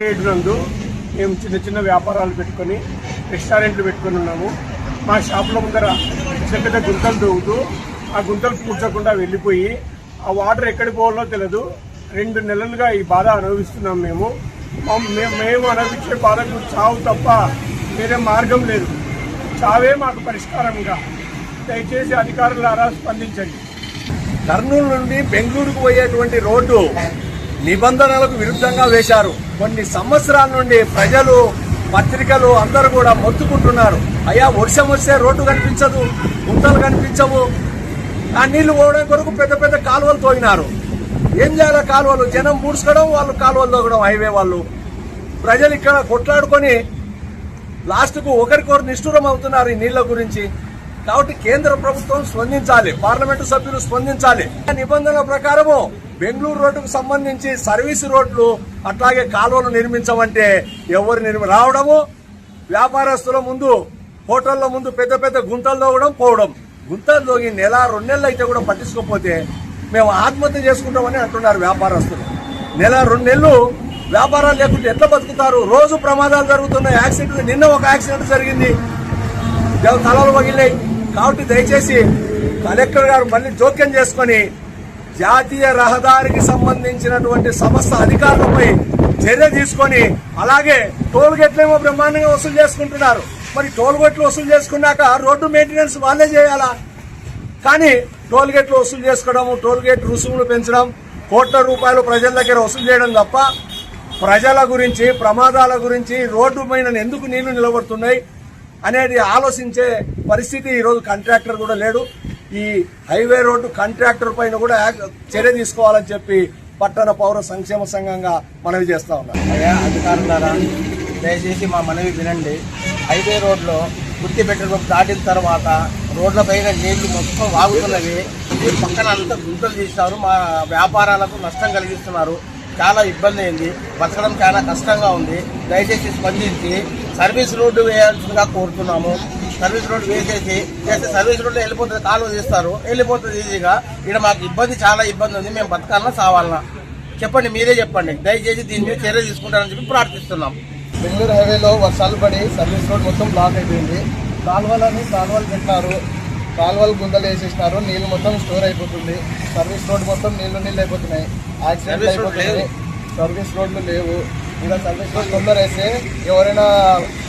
Rate నందు మేము చిన్న చిన్న వ్యాపారాలు పెట్టుకొని రెస్టారెంట్లు పెట్టుకొని ఉన్నాము. మా షాప్లో ముందర చిన్న పెద్ద గుంతలు దూగుతూ ఆ గుంతలు పూడ్చకుండా వెళ్ళిపోయి ఆ వాటర్ ఎక్కడికి పోవాలో తెలియదు రెండు నెలలుగా ఈ బాధ అనుభవిస్తున్నాం మేము. మేము మేము అనుభవించే బాధకు చావు తప్ప వేరే మార్గం లేదు. చావే మాకు పరిష్కారంగా. దయచేసి అధికారులారా స్పందించండి. కర్నూలు నుండి బెంగళూరుకు పోయేటువంటి రోడ్డు నిబంధనలకు విరుద్ధంగా వేశారు. కొన్ని సంవత్సరాల నుండి ప్రజలు పత్రికలు అందరూ కూడా మొత్తుకుంటున్నారు. అయ్యా వర్షం వస్తే రోడ్డు కనిపించదు గుంతలు కనిపించవు. ఆ నీళ్ళు పోవడం కొరకు పెద్ద పెద్ద కాలువలు తోగినారు ఏం చేయాలి కాలువలు? జనం పూడ్చుకోవడం వాళ్ళు కాలువలు తోగడం హైవే వాళ్ళు. ప్రజలు ఇక్కడ కొట్లాడుకొని లాస్ట్కు ఒకరికొకరు నిష్ఠూరం అవుతున్నారు ఈ నీళ్ళ గురించి. కాబట్టి కేంద్ర ప్రభుత్వం స్పందించాలి పార్లమెంటు సభ్యులు స్పందించాలి. నిబంధనల ప్రకారము బెంగళూరు రోడ్డుకు సంబంధించి సర్వీస్ రోడ్లు అట్లాగే కాలువలు నిర్మించమంటే ఎవరు నిర్మి రావడము వ్యాపారస్తుల ముందు హోటళ్ళ ముందు పెద్ద పెద్ద గుంతలు తోగడం పోవడం. గుంతలు తోగి నెల రెండు నెలలు అయితే కూడా పట్టించుకోకపోతే మేము ఆత్మహత్య చేసుకుంటామని అంటున్నారు వ్యాపారస్తులు. నెల రెండు నెలలు వ్యాపారాలు లేకుంటే ఎట్లా బతుకుతారు? రోజు ప్రమాదాలు జరుగుతున్నాయి యాక్సిడెంట్ నిన్న ఒక యాక్సిడెంట్ జరిగింది. తలలు పగిలినాయి కాబట్టి దయచేసి కలెక్టర్ గారు మళ్ళీ జోక్యం చేసుకొని జాతీయ రహదారికి సంబంధించినటువంటి సమస్త అధికారులపై చర్య తీసుకొని అలాగే టోల్ గేట్లేమో బ్రహ్మాండంగా వసూలు చేసుకుంటున్నారు. మరి టోల్ గేట్లు వసూలు చేసుకున్నాక రోడ్డు మెయింటెనెన్స్ వాళ్ళే చేయాలా? కానీ టోల్ గేట్లు వసూలు చేసుకోవడము టోల్ గేట్ రుసుములు పెంచడం కోట్ల రూపాయలు ప్రజల దగ్గర వసూలు చేయడం తప్ప ప్రజల గురించి ప్రమాదాల గురించి రోడ్డు పైన ఎందుకు నీళ్ళు నిలబడుతున్నాయి అనేది ఆలోచించే పరిస్థితి ఈరోజు కాంట్రాక్టర్ కూడా లేడు. ఈ హైవే రోడ్డు కాంట్రాక్టర్ పైన కూడా చర్య తీసుకోవాలని చెప్పి పట్టణ పౌర సంక్షేమ సంఘంగా మనవి చేస్తా ఉన్నాం అయ్యా అధికారులారా దయచేసి మా మనవి వినండి. హైవే రోడ్లో గుర్తి పెట్రోల్ దాటిన తర్వాత రోడ్ల పైన నీళ్ళు మొత్తం వాగుతున్నవి. పక్కన అంతా గుంతలు తీసినారు మా వ్యాపారాలకు నష్టం కలిగిస్తున్నారు. చాలా ఇబ్బంది అయింది. బతకడం చాలా కష్టంగా ఉంది. దయచేసి స్పందించి సర్వీస్ రోడ్డు వేయాల్సిందిగా కోరుతున్నాము. సర్వీస్ రోడ్డు వేసేసి చేస్తే సర్వీస్ రోడ్డు వెళ్ళిపోతుంది కాలువ తీస్తారు. వెళ్ళిపోతుంది ఈజీగా. ఇక్కడ మాకు ఇబ్బంది చాలా ఇబ్బంది ఉంది. మేము బతకాలన్నా సావాలన్నా చెప్పండి మీరే చెప్పండి. దయచేసి దీని మీద చర్య తీసుకుంటారని చెప్పి ప్రార్థిస్తున్నాం. బెంగళూరు హైవేలో వర్షాలు పడి సర్వీస్ రోడ్ మొత్తం బ్లాక్ అయిపోయింది. కాలువలని కాలువలు పెట్టినారు. కాలువలు గుంతలు వేసేసినారు నీళ్ళు మొత్తం స్టోర్ అయిపోతుంది. సర్వీస్ రోడ్ మొత్తం నీళ్ళు నీళ్ళు అయిపోతున్నాయి. యాక్సిడెంట్ సర్వీస్ రోడ్ అయిపోతుంది. సర్వీస్ రోడ్లు లేవు. ఇలా సర్వీస్ రోడ్ తొందర వేస్తే ఎవరైనా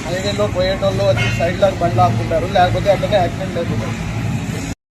హైవేలో పోయేటోళ్ళు వచ్చి లాగా బండ్లు ఆపుకుంటారు లేకపోతే అట్లనే యాక్సిడెంట్ అయిపోతుంది